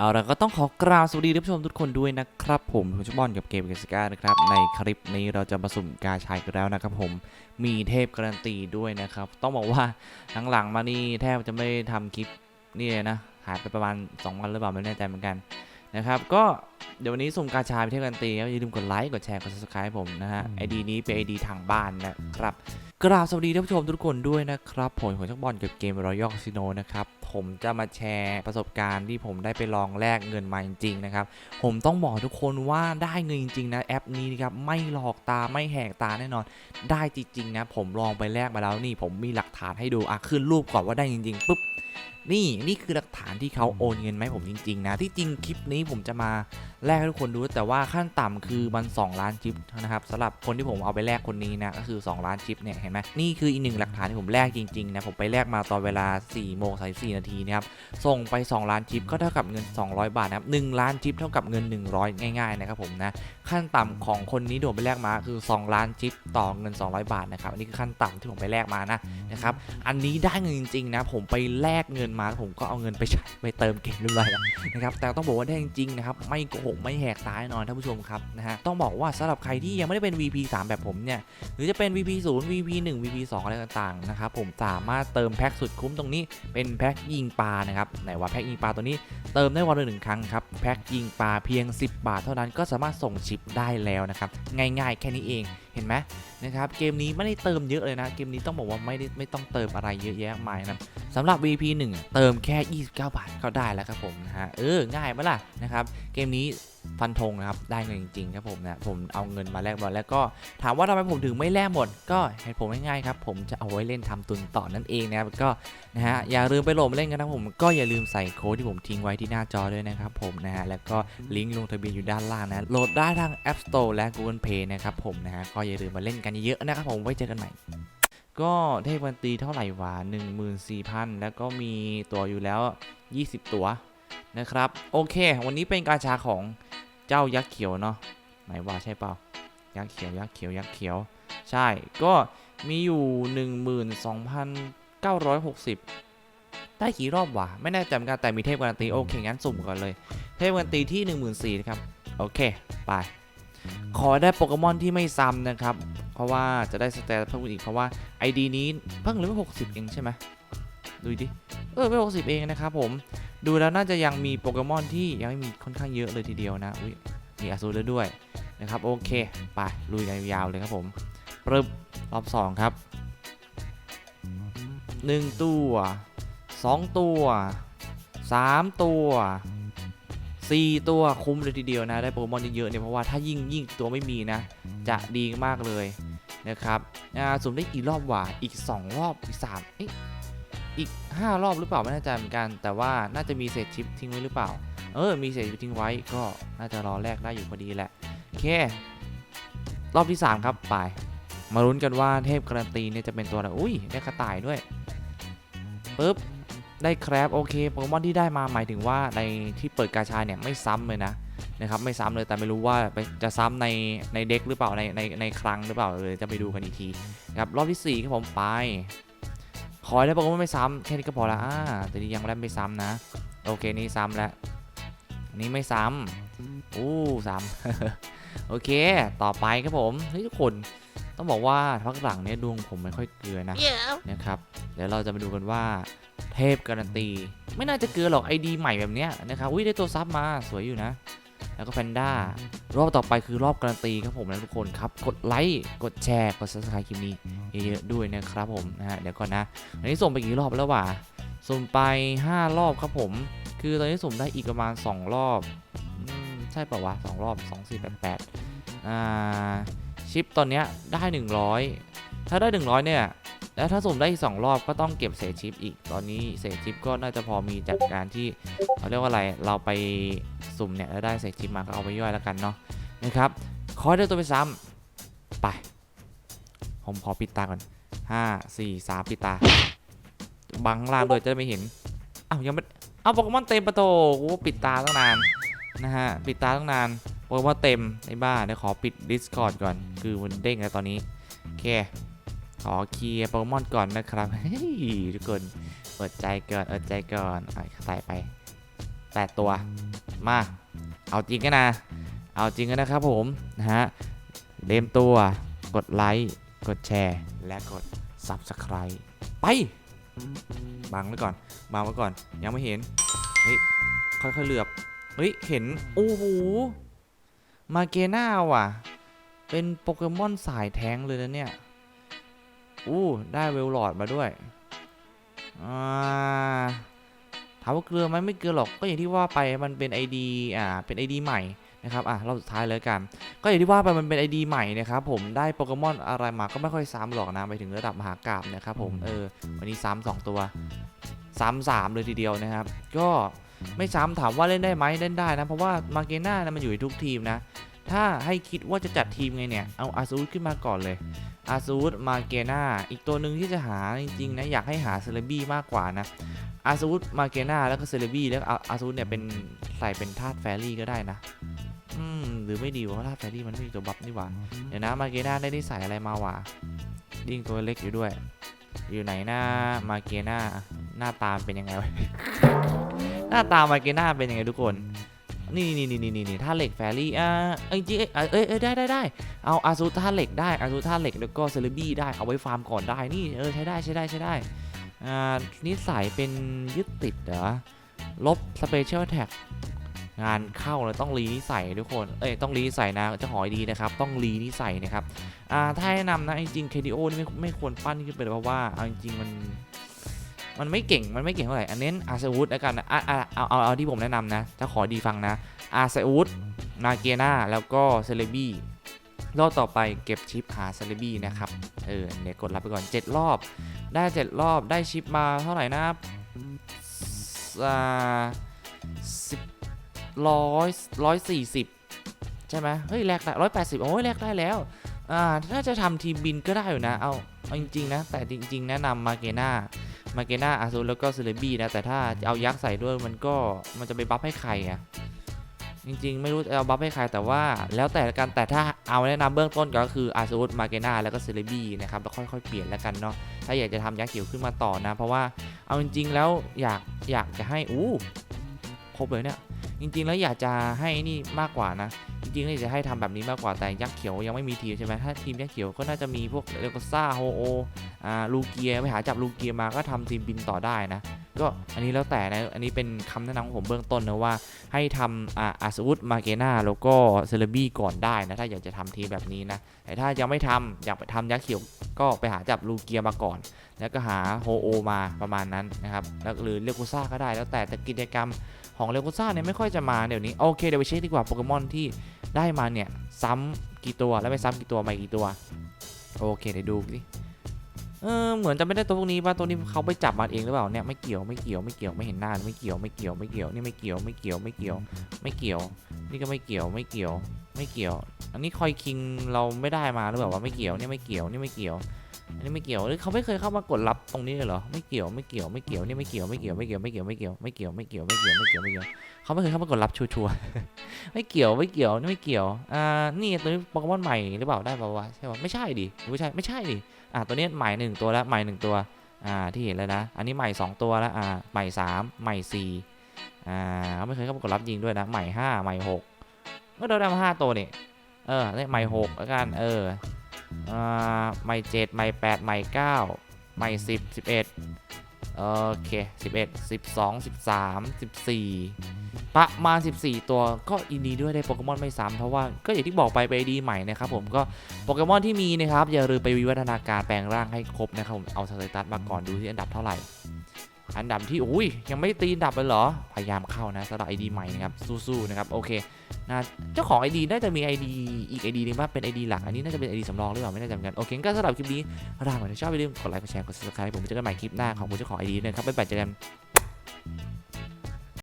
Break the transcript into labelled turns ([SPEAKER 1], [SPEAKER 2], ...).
[SPEAKER 1] เอาละก็ต้องขอกราบสวัสดีท่านผู้ชมทุกคนด้วยนะครับผมคุณชบอลกับเกมเกมสก้านะครับในคลิปนี้เราจะมาสุ่มกาชายกันแล้วนะครับผมมีเทพการันตีด้วยนะครับ ต้องบอกว่าหลังๆมานี่แทบจะไม่ทำคลิปนี่เลยนะหายไปประมาณ 2 วันหรือเปล่าไม่แน่ใจเหมือนกัน นะครับก็เดี๋ยววันนี้สุ่มกาชายเป็นเทพการันตีครับอย่าลืมกดไลค์กดแชร์กด subscribe ผมนะฮะไอดีนี้เป็นไอดีทางบ้านนะครับกราบสวัสดีท่านผู้ชมทุกคนด้วยนะครับผมหัวชักบอลกับเกม Royal Casino นะครับผมจะมาแชร์ประสบการณ์ที่ผมได้ไปลองแลกเงินมาจริงๆนะครับผมต้องบอกทุกคนว่าได้เงินจริงๆนะแอปนี้นะครับไม่หลอกตาไม่แหกตาแน่นอน ได้จริงๆนะผมลองไปแลกมาแล้วนี่ผมมีหลักฐานให้ดูอะขึ้นรูปก่อนว่าได้จริงๆปุ๊บ นี่นี่คือหลักฐานที่เขาโอนเงินมาให้ผมจริง ๆ นะ ที่จริงคลิปนี้ผมจะมาแลกให้ทุกคนดูแต่ว่าขั้นต่ำคือมัน 2 ล้านชิปนะครับสำหรับคนที่ผมเอาไปแลกคนนี้นะก็คือ 2 ล้านชิปเนี่ยเห็นไหมนี่คืออีกหนึ่งหลักฐานที่ผมแลกจริงๆนะผมไปแลกมาตอนเวลา4โมง34นาทีนะครับส่งไป 2 ล้านชิปก็เท่ากับเงิน 200 บาทนะครับ1ล้านชิปเท่ากับเงิน 100 ง่ายๆนะครับผมนะขั้นต่ำของคนนี้ที่ผมไปแลกมาคือ 2 ล้านชิปต่อเงิน 200 บาทนะครับอันนี้คือขั้นต่ำที่ผมไปแลกมานะนะครับอันนี้ได้เงินจริงๆนะผมไปแลกเงินมาผมก็เอาเงินไปใช้ไปเติมเกมเรียบร้อยแล้วนะครับแต่ต้องบอกว่าได้จริงๆนะครับไม่โกหกไม่แหกตาแน่นอนท่านผู้ชมครับนะฮะต้องบอกว่าสำหรับใครที่ยังไม่ได้เป็น VP 3 แบบผมเนี่ยหรือจะเป็น VP 0 VP 1 VP 2อะไรต่างๆนะครับผมสามารถเติมแพ็กสุดคุ้มตรงนี้เป็นแพ็กยิงปลานะครับไหนว่าแพ็กยิงปลาตัวนี้เติมได้วันละหนึ่งครั้งครับแพ็กยิงปลาเพียง 10 บาทเท่านั้นก็สามารถส่งชิปได้แล้วนะครับง่าย ๆ แค่นี้เอง ห็นไหมนะครับเกมนี้ไม่ได้เติมเยอะเลยนะ เกมนี้ต้องบอกว่าไม่ได้ไม่ต้องเติมอะไรเยอะแยะมากมายนะสำหรับ VP 1 เติมแค่ 29 บาทก็ได้แล้วครับผมนะฮะเออง่ายไหมล่ะนะครับเกมนี้ฟันธงนะครับได้เงินจริงๆครับผมนะผมเอาเงินมาแลกบอลแล้วก็ถามว่าทำไมผมถึงไม่แลกหมด ก็เหตุผลง่ายๆครับผมจะเอาไว้เล่นทำตุนต่อนั่นเองนะครับก็นะฮะอย่าลืมไปโหลดมาเล่นกันนะผมก็อย่าลืมใส่โค้ดที่ผมทิ้งไว้ที่หน้าจอด้วยนะครับผมนะฮะแล้วก็ลิงก์ลงทะเบียนอยู่ด้านล่างนะโหลดได้ทาง App Store และ Google Play นะครับผมนะฮะก็อย่าลืมมาเล่นกันเยอะๆนะครับผมไว้เจอกันใหม่ ก็เทพวันตีเท่าไหร่วะ14,000 แล้วก็มีตัวอยู่แล้ว 20 ตัวนะครับ โอเค วันนี้เป็นกาชาของเจ้ายักษ์เขียวเนาะไหนว่าใช่เปล่ายักษ์เขียวยักษ์เขียวยักษ์เขียว ใช่ก็มีอยู่ 12,960 ได้กี่รอบวะไม่แน่ใจเหมือนกันแต่มีเทพการันตีโอเคงั้นสุ่มก่อนเลย เทพการันตีที่ 14,000นะครับโอเค ไป ขอได้โปเกมอนที่ไม่ซ้ำนะครับ เพราะว่าจะได้สเตตเพิ่มอีกเพราะว่า ID นี้เพิ่งเลเวล60 เองใช่ไหมดูดิ เออเลเวล60 เองนะครับผม ดูแล้วน่าจะยังมีโปเกมอนที่ยังไม่มีค่อนข้างเยอะเลยทีเดียวนะ อุ้ยมีอาซูรด้วยนะครับ โอเค ไปลุยกันยาวๆเลยครับผมปรึบรอบ 2 ครับ 1 ตัว 2 ตัว 3 ตัว 4 ตัวคุ้มเลยทีเดียวนะ ได้โปเกมอนเยอะๆเนี่ยเพราะว่าถ้ายิ่งยิ่งตัวไม่มีนะ จะดีมากเลยนะครับอ่าสุ่มได้กี่รอบว่ะอีก 2 รอบอีก3เอ๊ะอีก 5 รอบหรือเปล่าไม่แน่ใจเหมือนกัน แต่ว่าน่าจะมีเศษชิปทิ้งไว้หรือเปล่า เออ มีเศษชิปทิ้งไว้ก็น่าจะรอแลกได้อยู่พอดีแหละโอเค รอบที่ 3 ครับไป มาลุ้นกันว่าเทพการันตีเนี่ยจะเป็นตัวอะไรอุ้ยได้กระต่ายด้วยปึ๊บ ได้แครบโอเคโปเกมอนที่ได้มาหมายถึงว่าในที่เปิดกาชาเนี่ยไม่ซ้ำเลยนะนะครับไม่ซ้ำเลยแต่ไม่รู้ว่าไปจะซ้ำในในเด็กหรือเปล่าในในในครั้งหรือเปล่าเออจะไปดูกันอีกทีนะครับรอบที่4ครับผมไป ขอให้ได้โปเกมอนไม่ซ้ำแค่นี้ก็พอละอ่าแต่นี่ยังไม่ได้ไม่ซ้ำนะ โอเคนี่ซ้ำแล้วอันนี้ไม่ซ้ำอู้ซ้ำโอเค ต่อไปครับผมเฮ้ยทุกคนต้องบอกว่าพักหลังเนี้ยดวงผมไม่ค่อยเกลือนะนะครับ เดี๋ยวเราจะมาดูกันว่าเทพการันตี ไม่น่าจะเกินหรอกไอดีใหม่แบบเนี้ยนะครับอุ้ยได้ตัวซับมาสวยอยู่นะ แล้วก็แพนด้ารอบต่อไปคือรอบการันตีครับผมนะทุกคนครับ กดไลค์กดแชร์กด subscribe คลิปนี้เยอะๆด้วยนะครับผมนะฮะเดี๋ยวก่อนนะอันนี้ส่งไปกี่รอบแล้ววะส่งไป 5 รอบครับผม คือตอนนี้ส่งได้อีกประมาณ 2 รอบใช่ป่าวะ2รอบ2 4 8 8อ่าชิปตอนเนี้ยได้ 100 ถ้าได้ 100เนี่ย แล้วถ้าสุ่มได้อีกสองรอบก็ต้องเก็บเศษชิปอีก ตอนนี้เศษชิปก็น่าจะพอมีจากการที่เขาเรียกว่าอะไร เราไปสุ่มเนี่ยแล้วได้เศษชิปมาก็เอาไปย่อยแล้วกันเนาะนะครับขอให้ได้ตัวไปซ้ำไป ผมขอปิดตาก่อนห้าสี่สามปิดตา บังข้างล่างด้วยจะไไม่เห็นอ้าวยังไม่เอาโปเกมอนเต็มประตกูปิดตาตั้งนานนะฮะปิดตาตั้งนานโปเกมอนเต็มไอ้บ้าเดี๋ยวขอปิด Discord ก่อน คือมันเด้งแล้วตอนนี้โอเค ขอเคลียร์โปเกมอนก่อนนะครับเฮ้ยทุกคนเปิดใจก่อนเปิดใจก่อนอะใส่ไปไป8ตัว มา เอาจริงกันนะ เอาจริงกันนะครับผม นะฮะเล่มตัว กดไลค์ กดแชร์ และกด Subscribe ไป บังไว้ก่อน บังไว้ก่อน ยังไม่เห็น เฮ้ย ค่อยๆเหลือบ เฮ้ย เห็น โอ้โห มาเกน่าว่ะ เป็นโปเกมอนสายแท้งเลยนะเนี่ย อู้ได้เวลลอดมาด้วยอ่าถามว่าเกลือไหมไม่เกลือหรอกก็อย่างที่ว่าไปมันเป็น ID อ่าเป็น ID ใหม่นะครับอะรอบสุดท้ายเลยกัน ก็อย่างที่ว่าไปมันเป็น ID ใหม่นะครับผมได้โปเกมอนอะไรมาก็ไม่ค่อยซ้ำหรอกนะไปถึงระดับมหากราบนะครับผมเออวันนี้ซ้ำสองตัวซ้ำสามเลยทีเดียวนะครับ ก็ไม่ซ้ำถามว่าเล่นได้ไหมเล่นได้นะ เพราะว่ามาเกน่านะมันอยู่ในทุกทีมนะ ถ้าให้คิดว่าจะจัดทีมไงเนี่ย เอาอาซูดขึ้นมาก่อนเลย อาซูดมาเกนาอีกตัวหนึ่งที่จะหาจริงๆนะ อยากให้หาเซเลบี้มากกว่านะ อาซูดมาเกนาแล้วก็เซเลบี้แล้วอาซูดเนี่ยเป็นใส่เป็นธาตุแฟรี่ก็ได้นะ อืมหรือไม่ดีวะธาตุแฟรี่มันไม่มีตัวบัฟนี่หว่า เดี๋ยวนะมาเกนาได้ที่ใส่อะไรมาวะดิ้งตัวเล็กอยู่ด้วย อยู่ไหนหน้ามาเกนาหน้าตามเป็นยังไงวะ หน้าตามาเกนาเป็นยังไงทุกคน นี่นี่นี่นี่นี่นี่ท่าเหล็กแฟรี่อ่าเอ้ยจริงๆเอ้ยเอ้ยได้ได้ได้เอาอาซูท่าเหล็กได้อาซูท่าเหล็กแล้วก็เซเลบี้ได้เอาไว้ฟาร์มก่อนได้นี่เออใช้ได้ใช้ได้ใช้ได้อ่านิสัยเป็นยึดติดเหรอลบสเปเชียลแท็กงานเข้าเลยต้องรีนิสัยทุกคนเอ้ยต้องรีนิสัยนะจะหอยดีนะครับต้องรีนิสัยนะครับอ่าถ้าแนะนำนะจริงๆ KDO นี่ไม่ไม่ควรปั้นขึ้นไปเลยเพราะว่าเอาจริงๆมัน มันไม่เก่งมันไม่เก่งเท่าไหร่อันเน้นอาเซวุธแล้วกันนะอะอะเอาเอาเอาที่ผมแนะนำนะ ถ้าขอดีฟังนะอาเซวุธนาเกนาแล้วก็เซเลบี้รอบต่อไปเก็บชิปหาเซเลบี้นะครับเออเนี่ยกดรับไปก่อน 7 รอบ ได้ 7 รอบได้ชิปมาเท่าไหร่นะอ่าสิบร้อยร้อยสี่สิบใช่ไหมเฮ้ยแลกได้ร้อยแปดสิบโอ้ยแลกได้แล้วอ่าถ้าจะทำทีมบินก็ได้อยู่นะ เอาเอาจริง ๆ นะ แต่จริง ๆ แนะนำมาเกนา มาเกน่าอาซูแล้วก็เซเลบี้นะ แต่ถ้าเอายักษ์ใส่ด้วยมันก็มันจะไปบัฟให้ใครอะจริงๆ ไม่รู้จะเอาบัฟให้ใครแต่ว่าแล้วแต่ละกันแต่ถ้าเอาแนะนำเบื้องต้นก็คืออาซูดมาเกน่าแล้วก็เซเลบี้นะครับแล้วค่อยๆเปลี่ยนแล้วกันเนาะถ้าอยากจะทำยักษ์เขียวขึ้นมาต่อนะ เพราะว่าเอาจริงๆแล้วอยากอยากจะให้อู้ครบเลยเนี่ยจริงๆแล้วอยากจะให้นี่มากกว่านะจริงๆแล้วอยากจะให้ทำแบบนี้มากกว่าแต่ยักษ์เขียวยังไม่มีทีมใช่ไหมถ้าทีมยักษ์เขียวก็น่าจะมีพวกเลโกซ่าโฮโอ ลูเกียไปหาจับลูเกียมาก็ทำทีมบินต่อได้นะ ก็อันนี้แล้วแต่นะ อันนี้เป็นคำแนะนำของผมเบื้องต้นนะว่าให้ทำอาอาสวุธมาเกนาแล้วก็เซเลบี้ก่อนได้นะ ถ้าอยากจะทำทีแบบนี้นะ แต่ถ้ายังไม่ทำอยากไปทำยักษ์เขียวก็ไปหาจับลูเกียมาก่อน แล้วก็หาโฮโอมาประมาณนั้นนะครับแล้วหรือเลโกซ่าก็ได้แล้วแต่แต่กิจกรรมของเลโกซ่าเนี่ยไม่ค่อยจะมาเดี๋ยวนี้โอเคเดี๋ยวไปเช็คดีกว่าโปเกมอนที่ได้มาเนี่ยซ้ำกี่ตัวแล้วไม่ซ้ำกี่ตัวมากี่ตัว โอเคเดี๋ยวดูสิ เออเหมือนจะไม่ได้ตัวพวกนี้ป่ะตัวนี้เขาไปจับมาเองหรือเปล่าเนี่ยไม่เกี่ยวไม่เกี่ยวไม่เกี่ยวไม่เห็นหน้าไม่เกี่ยวไม่เกี่ยวไม่เกี่ยวนี่ไม่เกี่ยวไม่เกี่ยวไม่เกี่ยว ไม่เกี่ยว นี่ก็ไม่เกี่ยวไม่เกี่ยว ไม่เกี่ยว อันนี้คอยคิงเราไม่ได้มาหรือเปล่าว่าไม่เกี่ยวนี่ไม่เกี่ยวนี่ไม่เกี่ยว อันนี้ไม่เกี่ยวหรือเขาไม่เคยเข้ามากดรับตรงนี้เลยเหรอไม่เกี่ยวไม่เกี่ยวไม่เกี่ยวนี่ไม่เกี่ยวไม่เกี่ยวไม่เกี่ยวไม่เกี่ยวไม่เกี่ยวไม่เกี่ยวไม่เกี่ยวไม่เกี่ยวไม่เกี่ยวไม่เกี่ยวเขาไม่เคยเข้ามากดรับชัวร์ๆไม่เกี่ยวไม่เกี่ยวนี่ไม่เกี่ยวอ่านี่ตัวนี้โปเกมอนใหม่หรือเปล่าได้ป่าวะใช่ป่ะไม่ใช่ดิไม่ใช่ไม่ใช่ดิอะตัวนี้ใหม่หนึ่งตัวแล้วใหม่หนึ่งตัวอ่าที่เห็นแล้วนะ อันนี้ใหม่2ตัวแล้วอ่าใหม่3ใหม่4อ่าเขาไม่เคยเข้ามากดรับยิงด้วยนะใหม่5ใหม่6ก็ได้มาห้าตัวนี่เออใหม่6แล้วกันเออ อ่าใหม่7ใหม่8ใหม่9ใหม่10 11โอเค11 12 13 14ประมาณ 14 ตัวก็อินดีด้วยได้โปเกมอนไม่ซ้ำเพราะว่าก็อย่างที่บอกไปไปดีใหม่นะครับผมก็โปเกมอนที่มีนะครับ อย่าลืมไปวิวัฒนาการแปลงร่างให้ครบนะครับผมเอาสเตตัสมาก่อนดูที่อันดับเท่าไหร่ อันดับที่อุ้ยยังไม่ตีอันดับเลยเหรอ พยายามเข้านะสำหรับไอดีใหม่นะครับสู้ๆนะครับโอเค นะเจ้าของ ID น่าจะมี ID อีก ID นึงว่าเป็น ID หลัก อันนี้น่าจะเป็น ID สำรองหรือเปล่าไม่แน่ใจเหมือนกัน โอเคก็สำหรับคลิปนี้ถ้าหากว่าชอบอย่าลืมกดไลค์กดแชร์กด subscribe ผมจะเจอกันใหม่คลิปหน้าของคุณเจ้าของ ID นะครับบ๊ายบายเจอกัน